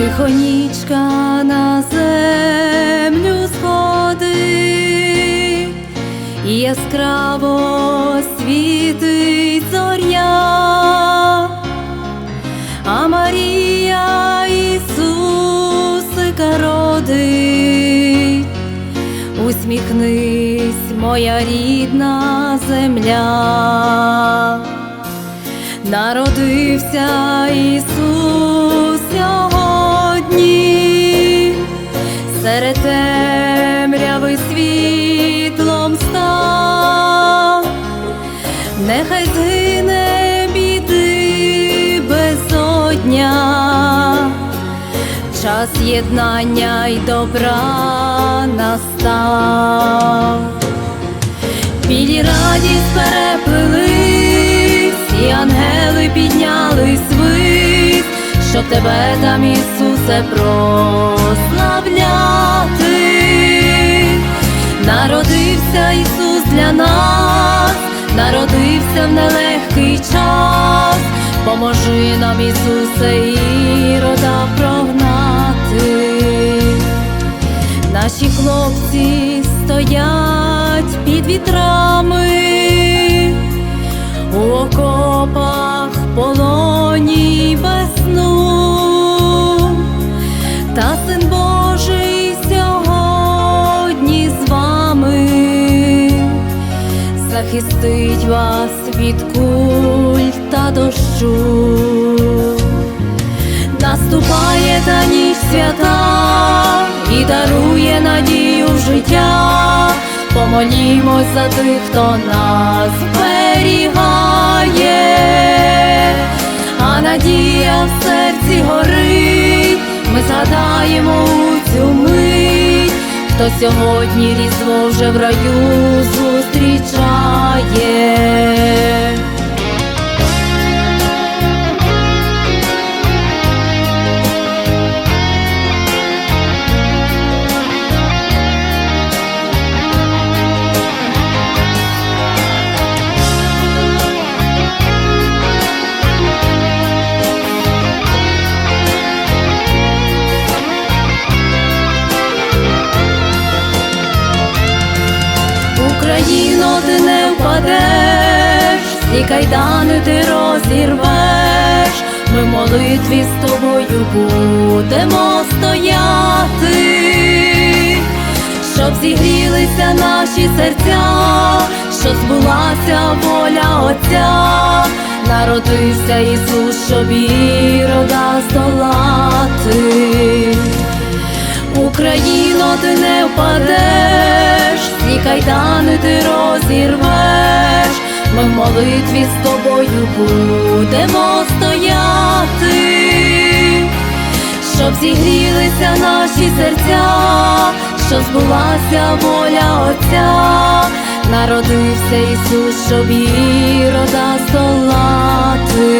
Тихонічка на землю сходить, і яскраво світить зоря, а Марія Ісусика родить. Усміхнись, моя рідна земля, народився Ісус нехай згине біди безодня час єднання й добра настав. Білі радість переплились, і ангели піднялись вись, щоб тебе там, Ісусе, прославляти. Народився Ісус для нас, народився в нелегкий час, поможи нам, Ісусе, ірода прогнати. Наші хлопці стоять під вітрами, захистить вас від куль та дощу. Наступає та ніч свята і дарує надію в життя. Помолімось за тих, хто нас зберігає, а надія в серці горить. Ми згадаємо у цю мить, хто сьогодні різдво вже в раю зустрічає. Впадеш, всі кайдани ти розірвеш, ми молитві з тобою будемо стояти, щоб зігрілися наші серця, щоб збулася воля Отця, народився Ісус, щоб ірода здолати. Україно, ти не впадеш, всі кайдани ти розірвеш, ми в молитві з тобою будемо стояти, щоб зігрілися наші серця, щоб збулася воля Отця, народився Ісус, щоб ірода здолати.